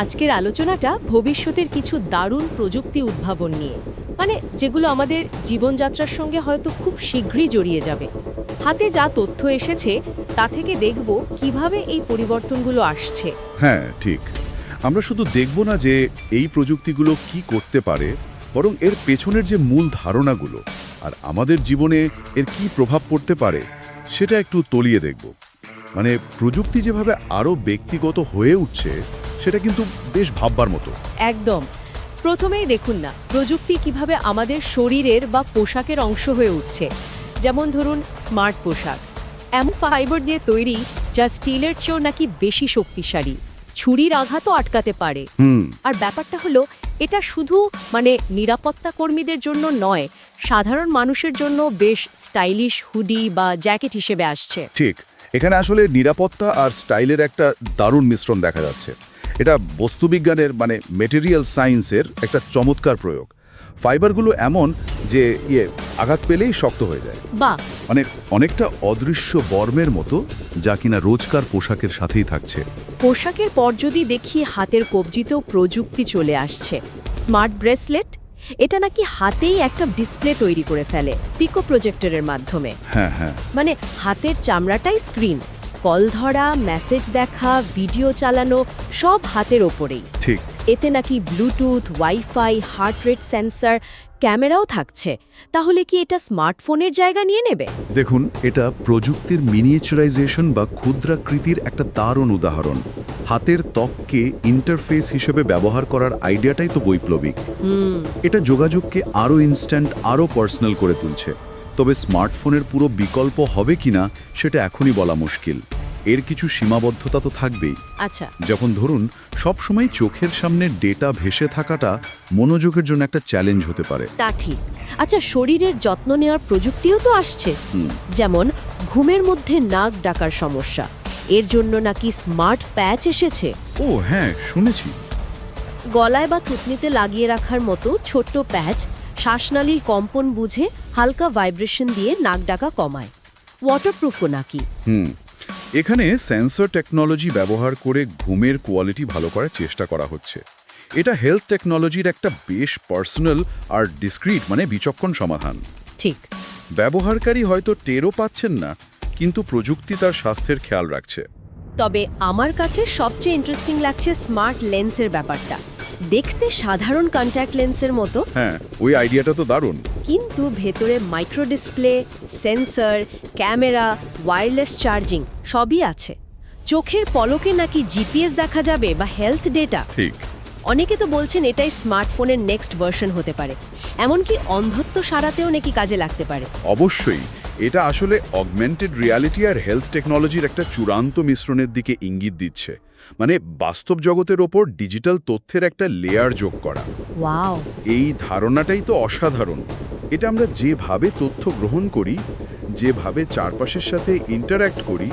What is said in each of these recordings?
আজকের আলোচনাটা ভবিষ্যতের কিছু দারুণ প্রযুক্তি উদ্ভাবন নিয়ে। মানে যেগুলো আমাদের জীবনযাত্রার সঙ্গে হয়তো খুব শীঘ্রই জড়িয়ে যাবে। হাতে যা তথ্য এসেছে, তা থেকে দেখব কীভাবে এই পরিবর্তনগুলো আসছে। হ্যাঁ ঠিক। আমরা শুধু দেখব না যে এই প্রযুক্তিগুলো কি করতে পারে, বরং এর পেছনের যে মূল ধারণাগুলো আর আমাদের জীবনে এর কি প্রভাব পড়তে পারে, সেটা একটু তলিয়ে দেখব। মানে প্রযুক্তি যেভাবে আরও ব্যক্তিগত হয়ে উঠছে সেটা কিন্তু বেশ ভাববার মতো। একদম। প্রথমেই দেখুন না প্রযুক্তি কীভাবে আমাদের শরীরের বা পোশাকের অংশ হয়ে উঠছে। যেমন ধরুন স্মার্ট পোশাক। এমন ফাইবার দিয়ে তৈরি যা স্টিলের চেয়েও নাকি বেশি শক্তিশালী। ছুরির আঘাতও আটকাতে পারে। আর ব্যাপারটা হলো এটা শুধু মানে নিরাপত্তা কর্মীদের জন্য নয় সাধারণ মানুষের জন্য বেশ স্টাইলিশ হুডি বা জ্যাকেট হিসেবে আসছে। ঠিক। এখানে আসলে নিরাপত্তা আর স্টাইলের একটা দারুণ মিশ্রণ দেখা যাচ্ছে। এটা বস্তুবিজ্ঞানের মানে মেটেরিয়াল সায়েন্সের একটা চমৎকার প্রয়োগ। ফাইবারগুলো এমন যে ইয়ে আঘাত পেলেই শক্ত হয়ে যায়। বা মানে অনেকটা অদৃশ্য বর্মের মতো যা কিনা রোজকার পোশাকের সাথেই থাকছে। পোশাকের পর যদি দেখি হাতের কবজিতেও প্রযুক্তি চলে আসছে। স্মার্ট ব্রেসলেট এটা নাকি হাতেই একটা ডিসপ্লে তৈরি করে ফেলে পিকো প্রজেক্টরের মাধ্যমে। হ্যাঁ হ্যাঁ। মানে হাতের চামড়াটাই স্ক্রিন কল ধরা মেসেজ দেখা ভিডিও চালানো সব হাতের ওপরেই। ঠিক। এতে নাকি bluetooth wifi heart rate sensor ক্যামেরাও থাকছে। তাহলে কি এটা স্মার্টফোনের জায়গা নিয়ে নেবে? দেখুন এটা প্রযুক্তির মিনিয়েচারাইজেশন বা ক্ষুদ্রাকৃতির একটা দারুণ উদাহরণ। হাতের ত্বককে ইন্টারফেস হিসেবে ব্যবহার করার আইডিয়াটাই তো বৈপ্লবিক। এটা যোগাযোগকে আরও ইনস্ট্যান্ট আরও পার্সোনাল করে তুলছে। তবে স্মার্টফোনের পুরো বিকল্প হবে কিনা সেটা এখনই বলা মুশকিল। এর কিছু সীমাবদ্ধতা তো থাকবেই। আচ্ছা। যখন ধরুন সবসময় চোখের সামনে ডেটা ভেসে থাকাটা মনোযোগের জন্য একটা চ্যালেঞ্জ হতে পারে। তা ঠিক। আচ্ছা শরীরের যত্ন নেওয়ার প্রযুক্তিও তো আসছে। যেমন ঘুমের মধ্যে নাক ডাকার সমস্যা। এর জন্য নাকি স্মার্ট প্যাচ এসেছে। ও হ্যাঁ শুনেছি। গলায় বা থুতনিতে লাগিয়ে রাখার মতো ছোট্ট প্যাচ শ্বাসনালীর কম্পন বুঝে হালকা ভাইব্রেশন দিয়ে নাক ডাকা কমায়। ওয়াটারপ্রুফও নাকি? হুম। এখানে সেন্সর টেকনোলজি ব্যবহার করে ঘুমের কোয়ালিটি ভালো করার চেষ্টা করা হচ্ছে। এটা হেলথ টেকনোলজির একটা বেশ পার্সোনাল আর ডিসক্রিট মানে বিচক্ষণ সমাধান। ঠিক। ব্যবহারকারী হয়তো টেরও পাচ্ছেন না কিন্তু প্রযুক্তি তার স্বাস্থ্যের খেয়াল রাখছে। তবে আমার কাছে সবচেয়ে ইন্টারেস্টিং লাগছে স্মার্ট লেন্সের ব্যাপারটা। দেখতে সাধারণ কন্ট্যাক্ট লেন্সের মতো। হ্যাঁ ওই আইডিয়াটা তো দারুণ। কিন্তু ভেতরে micro display sensor camera wireless charging সবই আছে। চোখের পলকে নাকি জিপিএস দেখা যাবে বা হেলথ ডেটা ঠিক। অনেকে তো বলছেন এটাই স্মার্টফোনের নেক্সট ভার্সন হতে পারে। এমনকি অন্ধত্ব সারাতেও নাকি কাজে লাগতে পারে। অবশ্যই। এটা আসলে অগমেন্টেড রিয়ালিটি আর হেলথ টেকনোলজির একটা চূড়ান্ত মিশ্রণের দিকে ইঙ্গিত দিচ্ছে। মানে বাস্তব জগতের ওপর ডিজিটাল তথ্যের একটা লেয়ার যোগ করা। এই ধারণাটাই তো অসাধারণ। এটা আমরা যেভাবে তথ্য গ্রহণ করি যেভাবে চারপাশের সাথে ইন্টারঅ্যাক্ট করি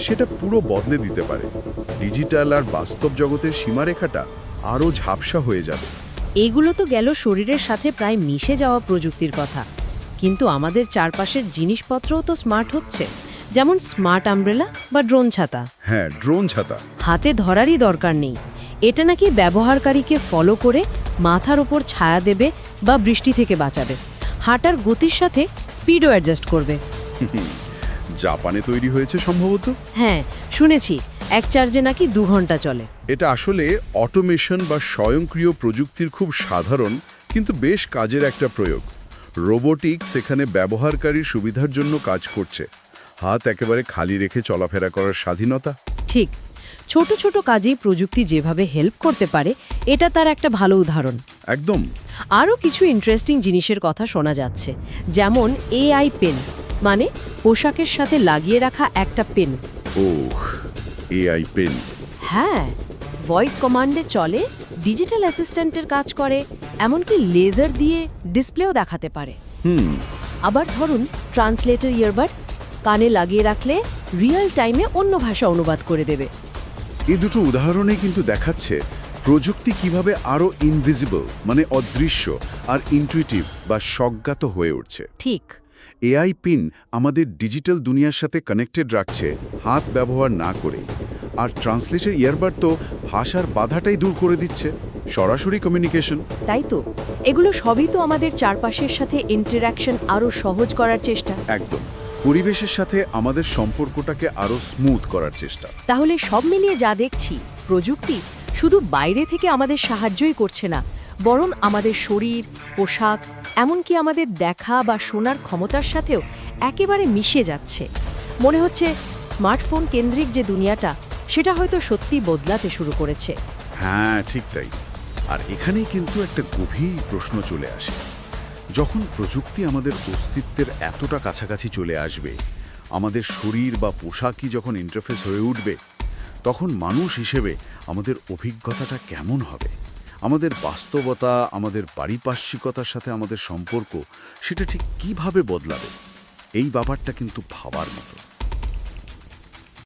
সেটা পুরো বদলে দিতে পারে। ডিজিটাল আর বাস্তব জগতের সীমারেখাটা আরও ঝাপসা হয়ে যাবে। এইগুলো তো গেল শরীরের সাথে প্রায় মিশে যাওয়া প্রযুক্তির কথা। কিন্তু আমাদের চারপাশের জিনিসপত্রও তো স্মার্ট হচ্ছে। যেমন স্মার্ট আমব্রেলা বা ড্রোন ছাতা। হ্যাঁ ড্রোন ছাতা। হাতে ধরারই দরকার নেই। এটা নাকি ব্যবহারকারীকে ফলো করে মাথার ওপর ছায়া দেবে বা বৃষ্টি থেকে বাঁচাবে। হাঁটার গতির সাথে স্পিডও অ্যাডজাস্ট করবে। জাপানে তৈরি হয়েছে সম্ভবত? হ্যাঁ শুনেছি। এক চার্জে নাকি দু ঘণ্টা চলে। এটা আসলে অটোমেশন বা স্বয়ংক্রিয় প্রযুক্তির খুব সাধারণ কিন্তু বেশ কাজের একটা প্রয়োগ। রোবোটিক্স এখানে ব্যবহারকারীর সুবিধার জন্য কাজ করছে। হাত একেবারে খালি রেখে চলাফেরা করার স্বাধীনতা। ঠিক। ছোট ছোট কাজেই প্রযুক্তি যেভাবে হেল্প করতে পারে এটা তার একটা ভালো উদাহরণ। একদম। আরও কিছু ইন্টারেস্টিং জিনিসের কথা শোনা যাচ্ছে। যেমন এআই পেন মানে পোশাকের সাথে লাগিয়ে রাখা একটা পেন ও এআই পেন হ্যাঁ ভয়েস কমান্ডে চলে ডিজিটাল অ্যাসিস্ট্যান্টের কাজ করে এমনকি লেজার দিয়ে ডিসপ্লেও দেখাতে পারে। হুম। আবার ধরুন ট্রান্সলেটর ইয়ারবাড কানে লাগিয়ে রাখলে রিয়েল টাইমে অন্য ভাষা অনুবাদ করে দেবে। এই দুটো উদাহরণে কিন্তু দেখাচ্ছে প্রযুক্তি কীভাবে আরও ইনভিজিবল মানে অদৃশ্য আর ইনটুইটিভ বা স্বজ্ঞাত হয়ে উঠছে। ঠিক। এআই পিন আমাদের ডিজিটাল দুনিয়ার সাথে কানেক্টেড রাখছে হাত ব্যবহার না করেই। আর ট্রান্সলেটের ইয়ারবাড তো ভাষার বাধাটাই দূর করে দিচ্ছে। সরাসরি কমিউনিকেশন তাই তো? এগুলো সবই তো আমাদের চারপাশের সাথে ইন্টারাকশন আরও সহজ করার চেষ্টা। একদম। পরিবেশের সাথে আমাদের সম্পর্কটাকে আরও স্মুথ করার চেষ্টা। তাহলে সব মিলিয়ে যা দেখছি প্রযুক্তি শুধু বাইরে থেকে আমাদের সাহায্যই করছে না বরং আমাদের শরীর পোশাক এমনকি আমাদের দেখা বা শোনার ক্ষমতার সাথেও একেবারে মিশে যাচ্ছে। মনে হচ্ছে স্মার্টফোন কেন্দ্রিক যে দুনিয়াটা সেটা হয়তো সত্যি বদলাতে শুরু করেছে। হ্যাঁ ঠিক তাই। আর এখানেই কিন্তু একটা গভীর প্রশ্ন চলে আসে। যখন প্রযুক্তি আমাদের অস্তিত্বের এতটা কাছাকাছি চলে আসবে, আমাদের শরীর বা পোশাকই যখন ইন্টারফেস হয়ে উঠবে, তখন মানুষ হিসেবে আমাদের অভিজ্ঞতাটা কেমন হবে? আমাদের বাস্তবতা, আমাদের পারিপার্শ্বিকতার সাথে আমাদের সম্পর্ক, সেটা ঠিক কীভাবে বদলাবে? এই ব্যাপারটা কিন্তু ভাবার মতো।